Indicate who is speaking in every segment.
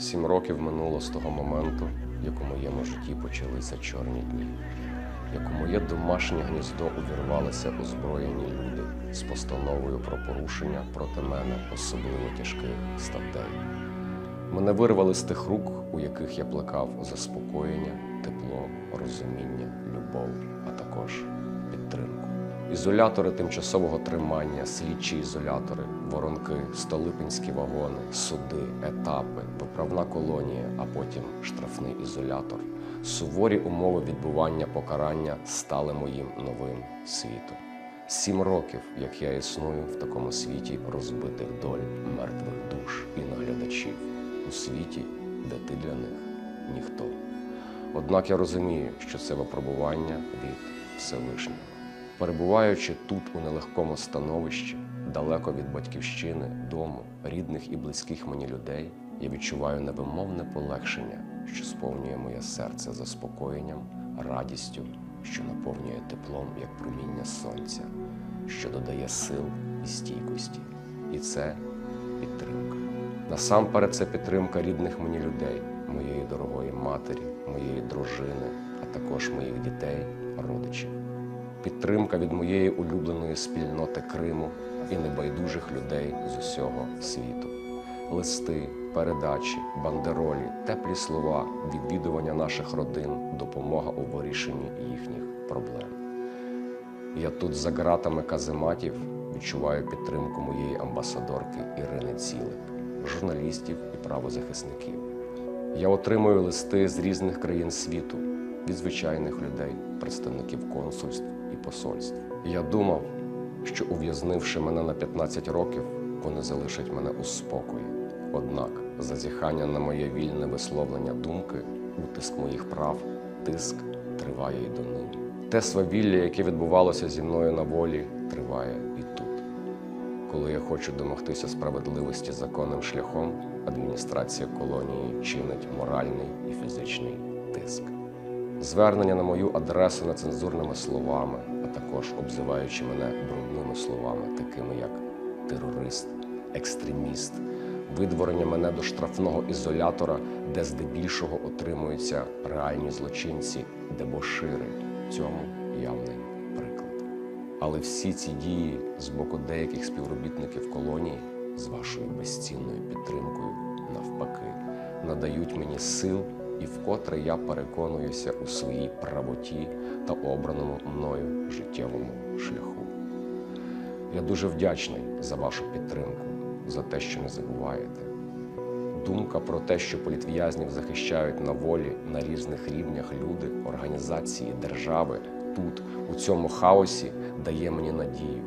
Speaker 1: Сім років минуло з того моменту, як у моєму житті почалися чорні дні, як у моє домашнє гніздо увірвалися озброєні люди з постановою про порушення проти мене особливо тяжких статей. Мене вирвали з тих рук, у яких я плекав заспокоєння, тепло, розуміння, любов, а також підтримку. Ізолятори тимчасового тримання, слідчі ізолятори, воронки, столипинські вагони, суди, етапи, виправна колонія, а потім штрафний ізолятор. Суворі умови відбування покарання стали моїм новим світом. Сім років, як я існую в такому світі розбитих доль, мертвих душ і наглядачів, у світі, де ти для них ніхто. Однак я розумію, що це випробування від Всевишнього. Перебуваючи тут у нелегкому становищі, далеко від батьківщини, дому, рідних і близьких мені людей, я відчуваю невимовне полегшення, що сповнює моє серце заспокоєнням, радістю, що наповнює теплом, як проміння сонця, що додає сил і стійкості. І це підтримка. Насамперед, це підтримка рідних мені людей, моєї дорогої матері, моєї дружини, а також моїх дітей, родичів підтримка від моєї улюбленої спільноти Криму і небайдужих людей з усього світу. Листи, передачі, бандеролі, теплі слова, відвідування наших родин, допомога у вирішенні їхніх проблем. Я тут за ґратами казематів відчуваю підтримку моєї амбасадорки Ірини Цілик, журналістів і правозахисників. Я отримую листи з різних країн світу від звичайних людей, представників консульств і посольств. Я думав, що ув'язнивши мене на 15 років, вони залишать мене у спокої. Однак зазіхання на моє вільне висловлення думки, утиск моїх прав, тиск триває і донині. Те свавілля, яке відбувалося зі мною на волі, триває і тут. Коли я хочу домогтися справедливості законним шляхом, адміністрація колонії чинить моральний і фізичний тиск. Звернення на мою адресу нецензурними словами, а також обзиваючи мене брудними словами, такими як терорист, екстреміст, видворення мене до штрафного ізолятора, де здебільшого отримуються реальні злочинці, дебошири. Цьому явний приклад. Але всі ці дії з боку деяких співробітників колонії з вашою безцінною підтримкою, навпаки, надають мені сил, і вкотре я переконуюся у своїй правоті та обраному мною життєвому шляху. Я дуже вдячний за вашу підтримку, за те, що не забуваєте. Думка про те, що політв'язнів захищають на волі на різних рівнях люди, організації, держави тут, у цьому хаосі, дає мені надію.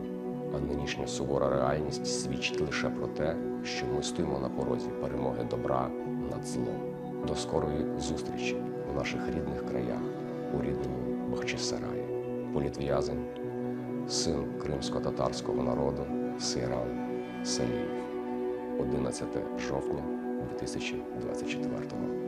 Speaker 1: А нинішня сувора реальність свідчить лише про те, що ми стоїмо на порозі перемоги добра над злом. До скорої зустрічі в наших рідних краях, у рідному Бахчисараї. Політв'язень, син кримсько-татарського народу Сейран Саліїв. 11 жовтня 2024